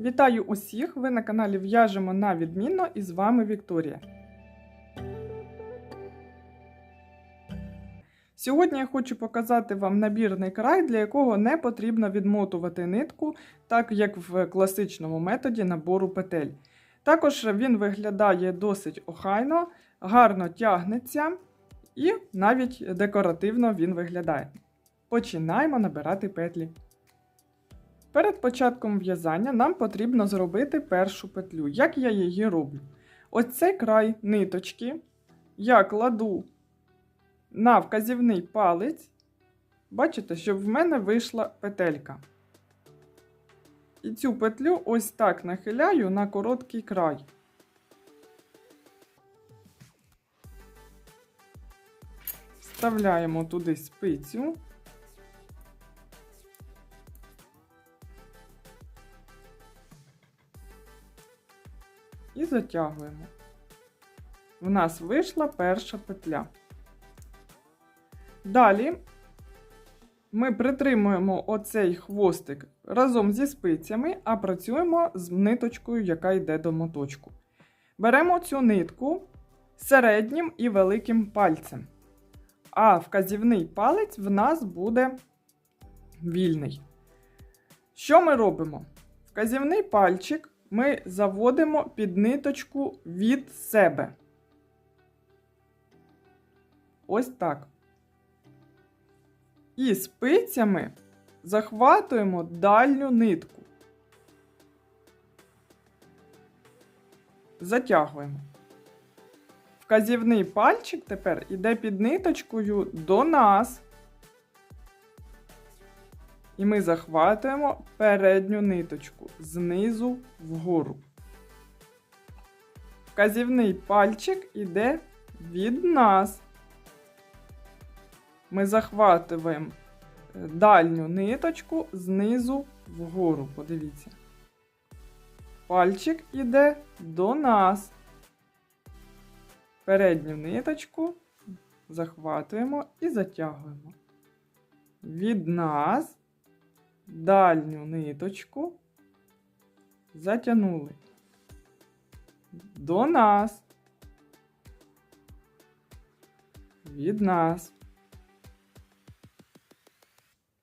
Вітаю усіх! Ви на каналі В'яжемо на відмінно і з вами Вікторія. Сьогодні я хочу показати вам набірний край, для якого не потрібно відмотувати нитку, так як в класичному методі набору петель. Також він виглядає досить охайно, гарно тягнеться і навіть декоративно він виглядає. Починаємо набирати петлі. Перед початком в'язання нам потрібно зробити першу петлю. Як я її роблю? Ось цей край ниточки я кладу на вказівний палець. Бачите, щоб в мене вийшла петелька. І цю петлю ось так нахиляю на короткий край. Вставляємо туди спицю. І затягуємо. В нас вийшла перша петля. Далі ми притримуємо оцей хвостик разом зі спицями, а працюємо з ниточкою, яка йде до моточку. Беремо цю нитку середнім і великим пальцем. А вказівний палець в нас буде вільний. Що ми робимо? Вказівний пальчик ми заводимо під ниточку від себе. Ось так. І спицями захватуємо дальню нитку. Затягуємо. Вказівний пальчик тепер іде під ниточкою до нас. І ми захватуємо передню ниточку знизу вгору. Вказівний пальчик іде від нас. Ми захватуємо дальню ниточку знизу вгору. Подивіться. Пальчик іде до нас. Передню ниточку захватуємо і затягуємо. Від нас дальню ниточку затягнули до нас, від нас,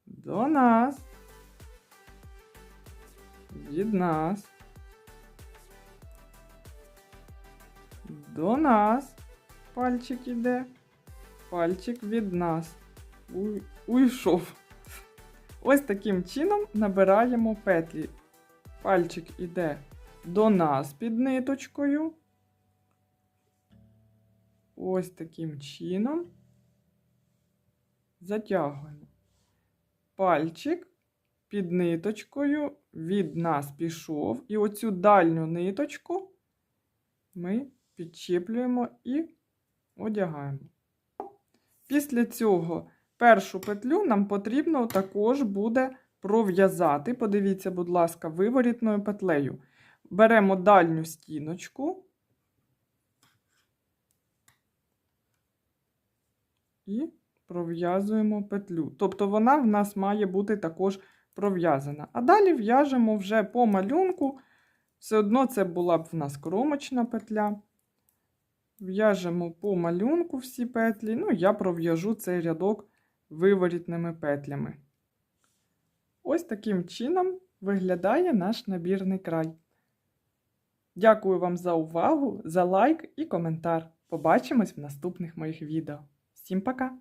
до нас, від нас, до нас, пальчик іде, пальчик від нас. Уй, уйшов. Ось таким чином набираємо петлі. Пальчик іде до нас під ниточкою. Ось таким чином затягуємо. Пальчик під ниточкою від нас пішов. І оцю дальню ниточку ми підчіплюємо і одягаємо. Після цього Першу петлю нам потрібно також буде пров'язати. Подивіться, будь ласка, виворітною петлею. Беремо дальню стіночку і пров'язуємо петлю. Тобто вона в нас має бути також пров'язана. А далі в'яжемо вже по малюнку. Все одно це була б в нас кромочна петля. В'яжемо по малюнку всі петлі. Ну, я пров'яжу цей рядок виворітними петлями. Ось таким чином виглядає наш набірний край. Дякую вам за увагу, за лайк і коментар. Побачимось в наступних моїх відео. Всім пока!